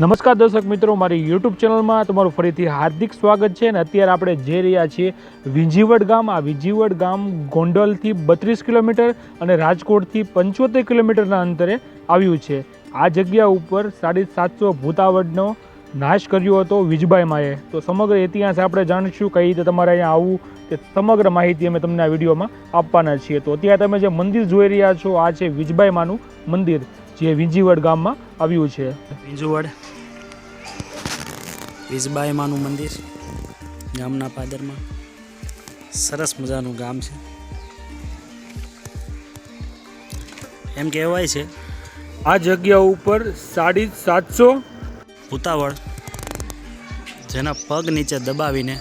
નમસ્કાર દર્શક મિત્રો, મારી યુટ્યુબ ચેનલમાં તમારું ફરીથી હાર્દિક સ્વાગત છે અને અત્યારે આપણે જઈ રહ્યા છીએ વિંજીવડ ગામ. આ વિંજીવડ ગામ ગોંડલથી બત્રીસ કિલોમીટર અને રાજકોટથી પંચોતેર કિલોમીટરના અંતરે આવ્યું છે. આ જગ્યા ઉપર સાડી સાતસો ભૂતાવડનો નાશ કર્યો હતો વિજબાઈ માએ. તો સમગ્ર ઇતિહાસ આપણે જાણીશું, કઈ રીતે તમારે અહીંયા આવવું, તે સમગ્ર માહિતી અમે તમને આ વિડીયોમાં આપવાના છીએ. તો અત્યારે તમે જે મંદિર જોઈ રહ્યા છો, આ છે વિજબાઈ માનું મંદિર, જે વિંજીવડ ગામમાં આવ્યું છે. વિંજુવડ. વિજબાઈ માનું મંદિર, ગામના પાદરમાં. સરસ મજાનું ગામ છે. એમ કહેવાય છે, આ જગ્યા ઉપર સાડી સાતસો ભૂતાવળ, જેના પગ નીચે દબાવીને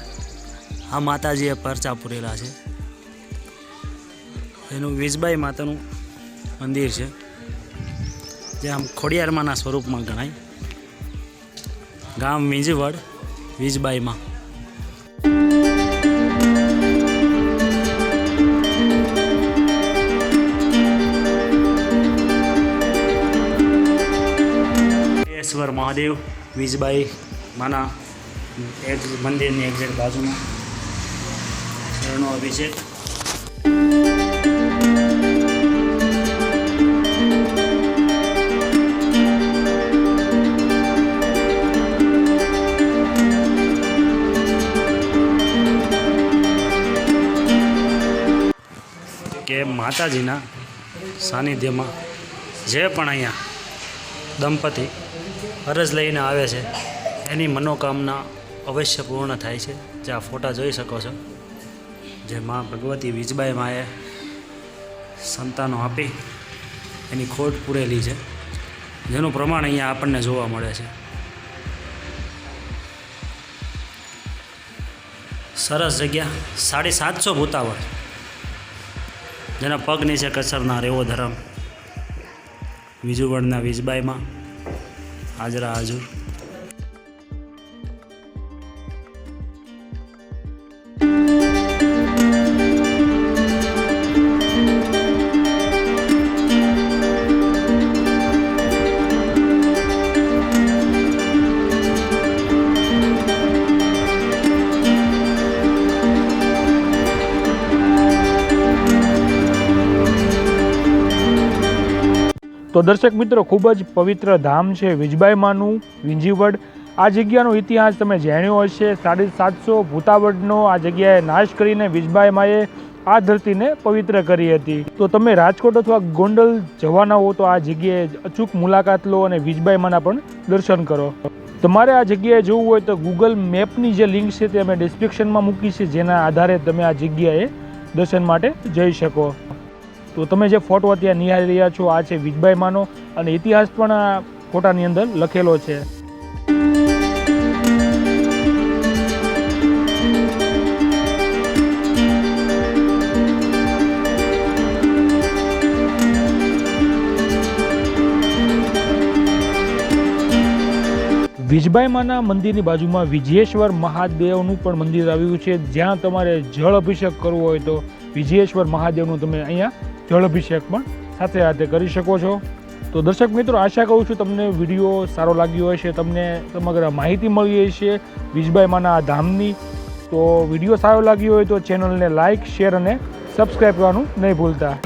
આ માતાજીએ પરચા પૂરેલા છે. એનું વિજબાઈ માતાનું મંદિર છે, જે આમ ખોડિયારમાંના સ્વરૂપમાં ગણાય. ગામ વીંજવડ વીજબાઈમાં. ઈશ્વર મહાદેવ વીજબાઈ માના એક મંદિરની એક્ઝેક્ટ બાજુમાં. શરણો અભિષેક. કે માતાજીના સાનિધ્યમાં જે પણ અહીંયા દંપતી અરજ લઈને આવે છે, એની મનોકામના અવશ્ય પૂર્ણ થાય છે. જે આ ફોટા જોઈ શકો છો. જે મા ભગવતી વીજબાઈ માએ સંતાનો આપી, એની ખોટ પૂરેલી છે. જેનું પ્રમાણ અહીંયા આપણને જોવા મળે છે. સરસ જગ્યા, સાડી સાતસો ભૂતાવળ. જેના પગ નીચે કસરનાર એવો ધર્મ. વિજુવડના વિજબાઈમાં. હાજરા હાજર. તો દર્શક મિત્રો, ખૂબ જ પવિત્ર ધામ છે વિજબાઈ માનું વિંજીવડ આ જગ્યાનો ઇતિહાસ તમે જાણ્યો હશે. સાડી સાતસો ભૂતાવડનો આ જગ્યાએ નાશ કરીને વિજબાઈ માએ આ ધરતીને પવિત્ર કરી હતી. તો તમે રાજકોટ અથવા ગોંડલ જવાના હો તો આ જગ્યાએ અચૂક મુલાકાત લો અને વિજબાઈ માના પણ દર્શન કરો. તમારે આ જગ્યાએ જવું હોય તો ગૂગલ મેપની જે લિંક છે તે અમે ડિસ્ક્રિપ્શનમાં મૂકી છે. જેના આધારે તમે આ જગ્યાએ દર્શન માટે જઈ શકો. તો તમે જે ફોટો અત્યારે નિહાળી રહ્યા છો, આ છે વિજબાઈ માનો અને ઇતિહાસ પણ આ ફોટાની અંદર લખેલો છે. વિજબાઈ માના મંદિરની બાજુમાં વિજયેશ્વર મહાદેવનું પણ મંદિર આવ્યું છે. જ્યાં તમારે જળ અભિષેક કરવો હોય તો વિજયેશ્વર મહાદેવનું તમે અહીંયા જળ અભિષેક પણ સાથે સાથે કરી શકો છો. તો દર્શક મિત્રો, આશા કરું છું તમને વીડિયો સારો લાગ્યો હશે, તમને સમગ્ર માહિતી મળી હશે વિજબાઈ માના આ ધામની. તો વીડિયો સારો લાગ્યો હોય તો ચેનલને લાઇક શેર અને સબસ્ક્રાઈબ કરવાનું નહીં ભૂલતા.